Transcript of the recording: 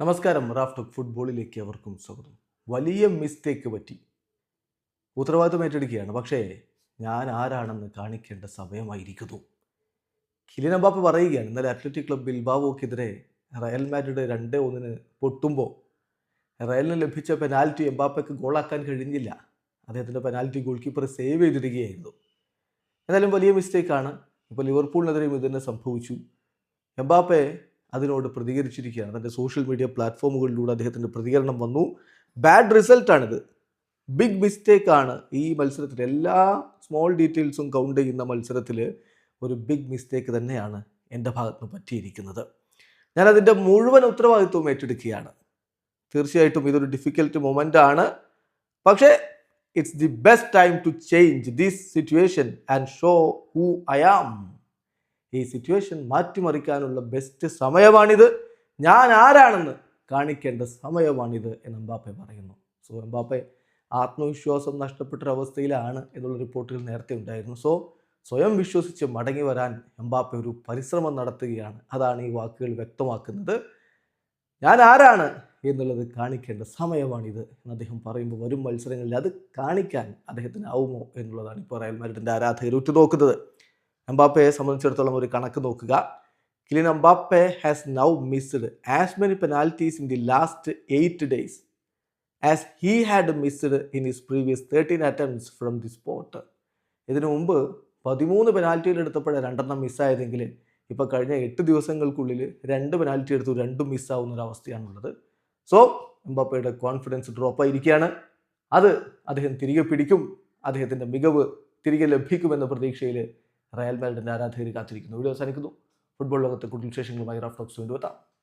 നമസ്കാരം Raf talk ഫുട്ബോളിലേക്ക് അവർക്കും സ്വാഗതം. വലിയ മിസ്റ്റേക്ക് പറ്റി. ഉത്തരവാദിത്വം ഏറ്റെടുക്കുകയാണ്. പക്ഷേ ഞാൻ ആരാണെന്ന് കാണിക്കേണ്ട സമയമായിരിക്കുന്നു. കിലിൻ എംബാപ്പെ പറയുകയാണ് ഇന്നലെ അത്ലറ്റിക് ക്ലബ് ബിൽബാവോക്കെതിരെ റയൽ മാഡ്രിഡ് രണ്ട് ഒന്നിന് പൊട്ടുമ്പോൾ റയലിന് ലഭിച്ച പെനാൽറ്റി എംബാപ്പയ്ക്ക് ഗോളാക്കാൻ കഴിഞ്ഞില്ല. അദ്ദേഹത്തിന്റെ പെനാൽറ്റി ഗോൾ കീപ്പർ സേവ് ചെയ്തിരിക്കുകയായിരുന്നു. എന്നാലും വലിയ മിസ്റ്റേക്കാണ് ഇപ്പോൾ ലിവർപൂളിനെതിരെയും ഇതുതന്നെ സംഭവിച്ചു. എംബാപ്പെ അതിനോട് പ്രതികരിച്ചിരിക്കുകയാണ്. തന്റെ സോഷ്യൽ മീഡിയ പ്ലാറ്റ്ഫോമുകളിലൂടെ അദ്ദേഹത്തിന്റെ പ്രതികരണം വന്നു. ബാഡ് റിസൾട്ടാണിത് ബിഗ് മിസ്റ്റേക്കാണ് ഈ മത്സരത്തിൽ. എല്ലാ സ്മോൾ ഡീറ്റെയിൽസും കൗണ്ട് ചെയ്യുന്ന മത്സരത്തിൽ ഒരു ബിഗ് മിസ്റ്റേക്ക് തന്നെയാണ് എന്റെ ഭാഗത്ത് നിന്ന് പറ്റിയിരിക്കുന്നത്. ഞാനതിന്റെ മുഴുവൻ ഉത്തരവാദിത്വവും ഏറ്റെടുക്കുകയാണ്. തീർച്ചയായിട്ടും ഇതൊരു ഡിഫിക്കൽട്ട് മൊമെന്റ് ആണ്. പക്ഷേ it's the best time to change this situation and show who I am ഈ സിറ്റുവേഷൻ മാറ്റിമറിക്കാനുള്ള ബെസ്റ്റ് സമയമാണിത്. ഞാൻ ആരാണെന്ന് കാണിക്കേണ്ട സമയമാണിത് എന്ന് എംബാപ്പെ പറയുന്നു. സോ എംബാപ്പെ ആത്മവിശ്വാസം നഷ്ടപ്പെട്ട അവസ്ഥയിലാണ് എന്നുള്ള റിപ്പോർട്ടുകൾ നേരത്തെ ഉണ്ടായിരുന്നു. സോ സ്വയം വിശ്വസിച്ച് മടങ്ങി വരാൻ എംബാപ്പെ ഒരു പരിശ്രമം നടത്തുകയാണ്. അതാണ് ഈ വാക്കുകൾ വ്യക്തമാക്കുന്നത്. ഞാൻ ആരാണ് എന്നുള്ളത് കാണിക്കേണ്ട സമയമാണിത് എന്ന് അദ്ദേഹം പറയുമ്പോൾ വരും മത്സരങ്ങളിൽ അത് കാണിക്കാൻ അദ്ദേഹത്തിന് ആവുമോ എന്നുള്ളതാണ് ഇപ്പോൾ റയൽ മാരിഡിന്റെ ആരാധകർ ഉറ്റുനോക്കുന്നത്. എംബാപ്പയെ സംബന്ധിച്ചിടത്തോളം ഒരു കണക്ക് നോക്കുക. Kylian Mbappe has now missed as many penalties in the last eight days as he had missed in his previous thirteen attempts from the spot ഇതിനു മുമ്പ് പതിമൂന്ന് പെനാൽറ്റികൾ എടുത്തപ്പോഴേ രണ്ടെണ്ണം മിസ്സായതെങ്കിൽ ഇപ്പോൾ കഴിഞ്ഞ എട്ട് ദിവസങ്ങൾക്കുള്ളിൽ രണ്ട് പെനാൽറ്റി എടുത്തു രണ്ടും മിസ്സാവുന്ന ഒരു അവസ്ഥയാണുള്ളത്. സോ എംബാപ്പയുടെ കോൺഫിഡൻസ് ഡ്രോപ്പ് ആയിരിക്കുകയാണ്. അത് അദ്ദേഹം തിരികെ പിടിക്കും. അദ്ദേഹത്തിന്റെ മികവ് തിരികെ ലഭിക്കുമെന്ന പ്രതീക്ഷയിൽ റയൽ മാഡ്രിഡിന്റെ ആരാധകർ കാത്തിരിക്കുന്നു. വീഡിയോ അവസാനിക്കുന്നു. ഫുട്ബോൾ ലോകത്തെ കൂടുതൽ വിശേഷങ്ങളുമായി റഫ് ടോക്സ് വീണ്ടും എത്താം.